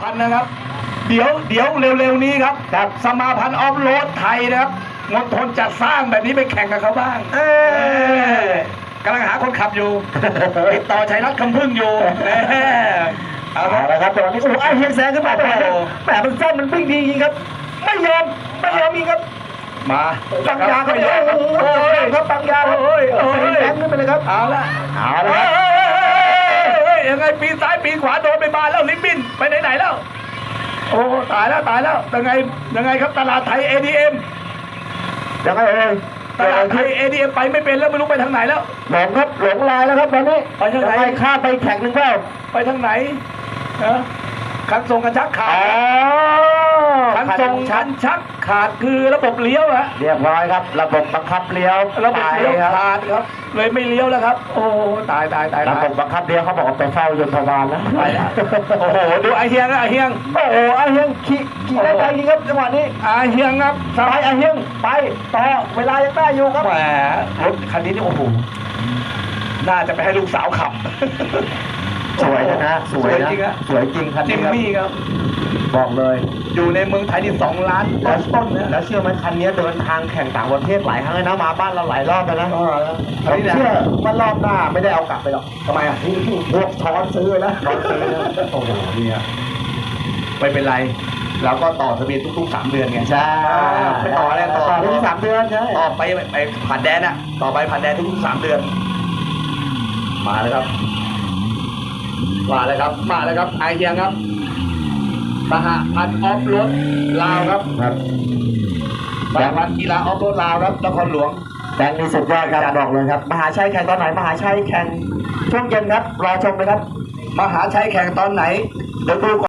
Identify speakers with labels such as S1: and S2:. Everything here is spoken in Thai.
S1: พันนะครับ เดี๋ยวเดี๋ยวเร็วๆนี้ครับครับสมาพันธ์ออฟโรดไทยนะครับมณฑลจัดสร้างแบบนี้ไปแข่งกับเขาบ้าง
S2: เอ
S1: เออกำลังหาคนขับอยู่ ติดต่อชัยรัตน์คำพึ่งอยู่เออเอา
S2: เอา
S1: ละ
S2: ละครับตอนนี้โอ้โหไอ้เฮียงแซงขึ้นมาแหมแหมมันสั้นมันวิ่งดีจริงครับ ไม่ยอมไม่ยอมจริงครับ
S1: มา
S2: ปังยาครับ
S1: ไม่ยอม
S2: โอ้โหครับปังยาครับ
S1: โอ้ยโอ้ย
S2: แซงขึ้นไปเลยครับ
S1: เอาละ
S2: เอาละ
S1: เฮ้
S2: ครับ
S1: ยเฮ้ยยังไงปีนซ้ายปีนขวาโดนไปบานแล้วลิมบิน ไปไหนๆแล้ว โอ้ตายแล้วตายแล้วยังไงยังไงครับตลาดไทย ADM
S2: ยังไงเอ่ย
S1: ตลาดไทย ADM ไปไม่เป็นแล้วไม่รู้ไปทางไหนแล้ว
S2: หลงครับหลงลายแล้วครับตอนนี้
S1: ไปทางไหน
S2: ยังข้ามไปแข่งหนึ่งเปล่า
S1: ไปทางไหนฮะคันส่งกันชักขา
S2: อ๋
S1: ด
S2: อ
S1: คันส่งคันชักขาดคือระบบเลี้ยวอะ
S2: เรียบร้อยครับ ระบบบังคับเลี้ยว
S1: ระบบเลี้ยว
S2: ครับ
S1: ขาดครับ เลยไม่เลี้ยวแล้วครับ โอ้ตายตายตาย
S2: ระ
S1: ตาย
S2: บบบังคับเลี้ยวเขาบอกว่าไปเฝ้ายนทบาลแล้ว
S1: ไปแล้วโอ้โหดูไอเฮียงนะไอเฮียง
S2: โอ้โหไอ้เฮียงขี่ขี่ได้ไกลจริงครับจังหวะนี้
S1: ไอเฮียงครับส
S2: ไป
S1: บาย
S2: ไอ้เฮียงไปต่อเวลายังได้อยู่ครับ
S1: แหมรถคันนี้นี่โอ้โหน่าจะไปให้ลูกสาวขับ
S2: สวยนะนะสวยนะ
S1: จริงอะ
S2: สวยจริงคัน
S1: จิ
S2: นี้
S1: ม
S2: ครับ
S1: มี่ครับ
S2: บอกเลย
S1: อยู่ในเมืองไทยนี่สองล้านต้นต้นนะ
S2: แล้วเชื่อไหมคันนี้เดินทางแข่งต่างประเทศหลายครั้งเลยนะมาบ้านเราหลายรอบแล้วนะ
S1: อ๋อแล้ว
S2: ผมเชื่อว่ารอบหน้าไม่ได้เอากลับไปหรอก
S1: ทำไมอะ
S2: พวกช้อนซื้อนะช้อนซื้อนะ
S1: โอ้โหเนี่ยไม่เป็นไรเราก็ต่อทะเบียนทุกๆสามเดือนไง
S2: ใช่
S1: ไปต่ออะไรต่อ
S2: ต่อที่สามเดือนใช่
S1: ต่อไปไปผ่านแดนอะต่อไปผ่านแดนทุกๆสามเดือน มาแล้วครับ มาแล้วครับ มาแล้วครับไอเฮียงครับ สหพันธ์ออฟโรดลาวครับ
S2: ครับ
S1: สหพันธ์กีฬาออฟโรดลาวครับนครหลวง
S2: แบงค์นี่สุดยอดครับบอกเลยครับ มหาชัยแข่งตอนไหน มหาชัยแข่งช่วงเย็นครับ รอชมเลยครับ
S1: มหาชัยแข่งตอนไหนเดี๋ยวดูก่อน